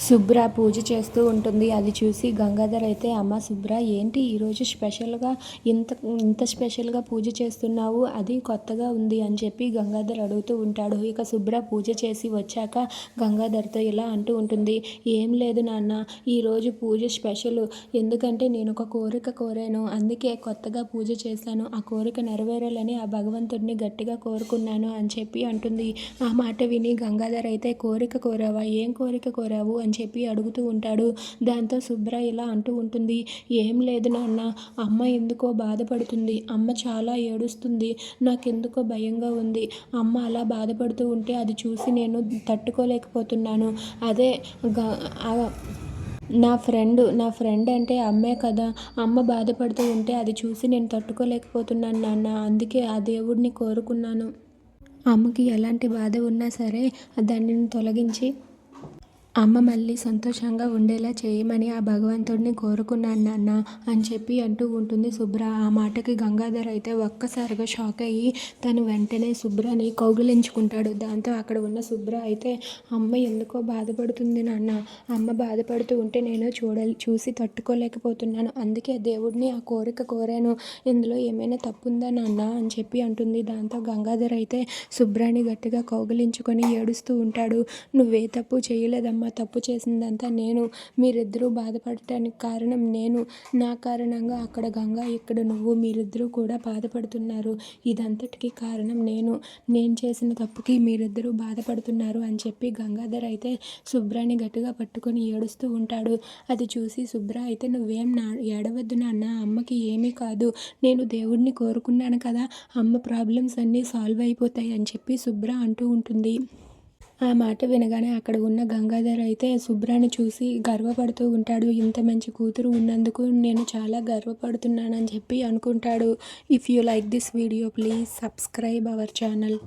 శుభ్ర పూజ చేస్తూ ఉంటుంది. అది చూసి గంగాధర్ అయితే అమ్మ శుభ్ర ఏంటి ఈరోజు స్పెషల్గా ఇంత ఇంత స్పెషల్గా పూజ చేస్తున్నావు? అది కొత్తగా ఉంది అని చెప్పి గంగాధర్ అడుగుతూ ఉంటాడు. ఇక శుభ్ర పూజ చేసి వచ్చాక గంగాధర్తో ఇలా అంటూ ఉంటుంది ఏం లేదు నాన్న ఈరోజు పూజ స్పెషల్. ఎందుకంటే నేను ఒక కోరిక కోరాను. అందుకే కొత్తగా పూజ చేశాను. ఆ కోరిక నెరవేరాలని ఆ భగవంతుడిని గట్టిగా కోరుకున్నాను అని చెప్పి అంటుంది. ఆ మాట విని గంగాధర్ అయితే కోరిక కోరావా? ఏం కోరిక కోరావు? అని అని చెప్పి అడుగుతూ ఉంటాడు. దాంతో శుభ్ర ఇలా అంటూ ఉంటుంది. ఏం లేదు నాన్న అమ్మ ఎందుకో బాధపడుతుంది. అమ్మ చాలా ఏడుస్తుంది. నాకెందుకో భయంగా ఉంది. అమ్మ అలా బాధపడుతూ ఉంటే అది చూసి నేను తట్టుకోలేకపోతున్నాను. అదే గ- నా ఫ్రెండ్ నా ఫ్రెండ్ అంటే అమ్మే కదా. అమ్మ బాధపడుతూ ఉంటే అది చూసి నేను తట్టుకోలేకపోతున్నాను నాన్న. అందుకే ఆ దేవుడిని కోరుకున్నాను. అమ్మకి ఎలాంటి బాధ ఉన్నా సరే దాన్ని తొలగించి అమ్మ మళ్ళీ సంతోషంగా ఉండేలా చేయమని ఆ భగవంతుడిని కోరుకున్నాను నాన్న అని చెప్పి అంటూ ఉంటుంది శుభ్ర ఆ మాటకి గంగాధర్ అయితే ఒక్కసారిగా షాక్ అయ్యి తను వెంటనే శుభ్రని కౌగిలించుకుంటాడు. దాంతో అక్కడ ఉన్న శుభ్ర అయితే అమ్మ ఎందుకో బాధపడుతుంది నాన్న. అమ్మ బాధపడుతూ ఉంటే నేను చూడాలి చూసి తట్టుకోలేకపోతున్నాను. అందుకే దేవుడిని ఆ కోరిక కోరాను. ఇందులో ఏమైనా తప్పుందా నాన్న? అని చెప్పి అంటుంది. దాంతో గంగాధర్ అయితే శుభ్రాన్ని గట్టిగా కౌగిలించుకొని ఏడుస్తూ ఉంటాడు. నువ్వే తప్పు చేయలేదమ్మా తప్పు చేసిందంతా నేను మీరిద్దరూ బాధపడటానికి కారణం నేను. నా కారణంగా అక్కడ గంగా ఇక్కడ నువ్వు మీరిద్దరూ కూడా బాధపడుతున్నారు. ఇదంతటికి కారణం నేను. నేను చేసిన తప్పుకి మీరిద్దరూ బాధపడుతున్నారు అని చెప్పి గంగాధర్ అయితే శుభ్రాన్ని గట్టిగా పట్టుకొని ఏడుస్తూ ఉంటాడు. అది చూసి శుభ్ర అయితే నువ్వేం నా ఏడవద్దు నాన్న అమ్మకి ఏమీ కాదు. నేను దేవుడిని కోరుకున్నాను కదా. అమ్మ ప్రాబ్లమ్స్ అన్నీ సాల్వ్ అయిపోతాయి అని చెప్పి శుభ్ర అంటూ ఉంటుంది. ఆ మాట వినగానే అక్కడ ఉన్న గంగాధర్ అయితే శుభ్రాన్ని చూసి గర్వపడుతూ ఉంటాడు. ఇంత మంచి కూతురు ఉన్నందుకు నేను చాలా గర్వపడుతున్నానని చెప్పి అనుకుంటాడు. If you like this video please subscribe our channel